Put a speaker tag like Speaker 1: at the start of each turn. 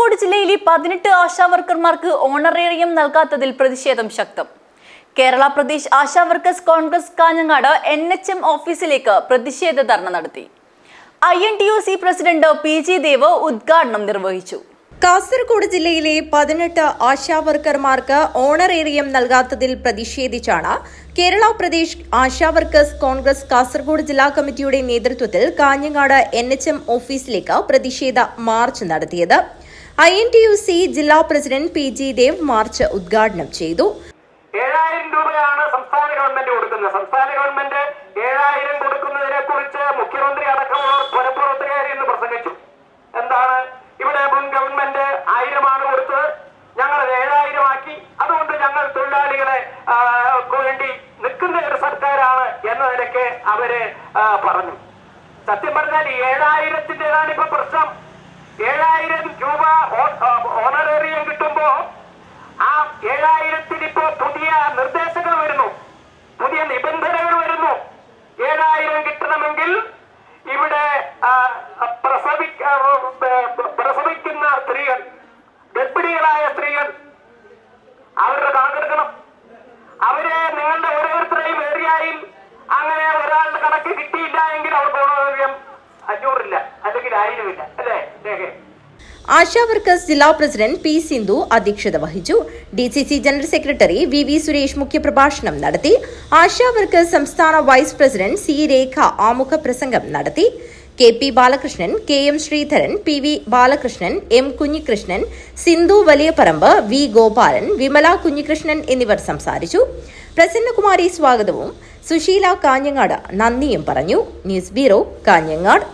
Speaker 1: കാസർഗോഡ് ജില്ലയിലെ പതിനെട്ട് ആശാവർക്കർമാർക്ക് ഓണറേറിയം നൽകാത്തതിൽ പ്രതിഷേധം ശക്തം. Kerala Pradesh Asha workers Congress Kanhangad N H M ഓഫീസിലേക്ക് പ്രതിഷേധ ധർണ നടത്തി. I N T U C president P G Dev ഉദ്ഘാടനം നിർവഹിച്ചു.
Speaker 2: കാസർഗോഡ് ജില്ലയിലെ പതിനെട്ട് ആശാവർക്കർമാർക്ക് ഓണറേറിയം നൽകാത്തതിൽ പ്രതിഷേധിച്ചാണ് കേരള പ്രദേശ് ആശാവർക്കേഴ്സ് കോൺഗ്രസ് കാസർഗോഡ് ജില്ലാ കമ്മിറ്റിയുടെ നേതൃത്വത്തിൽ കാഞ്ഞങ്ങാട് എൻ ഓഫീസിലേക്ക് പ്രതിഷേധ മാർച്ച് നടത്തിയത്. I N T U C ജില്ലാ president P G Dev march ഉദ്ഘാടനം ചെയ്തു.
Speaker 3: ഏഴായിരം രൂപയാണ് സംസ്ഥാന ഗവൺമെന്റ് കൊടുക്കുന്നത്. സംസ്ഥാന ഗവൺമെന്റ് ഏഴായിരം കൊടുക്കുന്നതിനെ കുറിച്ച് മുഖ്യമന്ത്രി അടക്കമുള്ളവർ എന്ന് പ്രസംഗിച്ചു. എന്താണ്? ഇവിടെ മുൻ ഗവൺമെന്റ് ആയിരമാണ് കൊടുത്തത്. ഞങ്ങൾ ഏഴായിരം ആക്കി അതുകൊണ്ട് ഞങ്ങൾ തൊഴിലാളികളെ വേണ്ടി നിൽക്കുന്ന ഒരു സർക്കാരാണ് എന്ന നിലയ്ക്ക് അവർ പറഞ്ഞു. സത്യം പറഞ്ഞാൽ ഏഴായിരത്തിന്റെതാണ് ഇപ്പൊ പ്രശ്നം. ഏഴായിരം രൂപ ഓണറേറിയം കിട്ടുമ്പോ ആ ഏഴായിരത്തിന് ഇപ്പോ പുതിയ നിർദ്ദേശങ്ങൾ വരുന്നു. പുതിയ നിബന്ധനകൾ വരുന്നു. ഏഴായിരം കിട്ടണമെങ്കിൽ ഇവിടെ പ്രസവി പ്രസവിക്ക പ്രസവിക്കുന്ന സ്ത്രീകൾ ഗർഭിണികളായ സ്ത്രീകൾ അവരുടെ കണക്കെടുക്കണം അവരെ നിങ്ങളുടെ ഓരോരുത്തരെയും ഏറിയായും അങ്ങനെ ഒരാളുടെ കണക്ക് കിട്ടിയില്ല എങ്കിൽ അവർക്ക് ഓണോറിയം അഞ്ഞൂറില്ല അല്ലെങ്കിൽ ആയിരമില്ല അല്ലേ? രേഖ
Speaker 2: ആശാവർക്കേഴ്സ് ജില്ലാ പ്രസിഡന്റ് പി സിന്ധു അധ്യക്ഷത വഹിച്ചു. D C C general secretary V V Suresh മുഖ്യപ്രഭാഷണം നടത്തി. ആശാവർക്കേഴ്സ് സംസ്ഥാന വൈസ് പ്രസിഡന്റ് സി രേഖ ആമുഖ പ്രസംഗം നടത്തി. K P Balakrishnan K M Sreedharan P V Balakrishnan M Kunhikrishnan Sindhu Valiyaparamba V Gopalan Vimala Kunhikrishnan എന്നിവർ സംസാരിച്ചു. പ്രസന്നകുമാരി സ്വാഗതവും. സുശീല കാഞ്ഞങ്ങാട് നന്ദിയും പറഞ്ഞു. News bureau Kanhangad.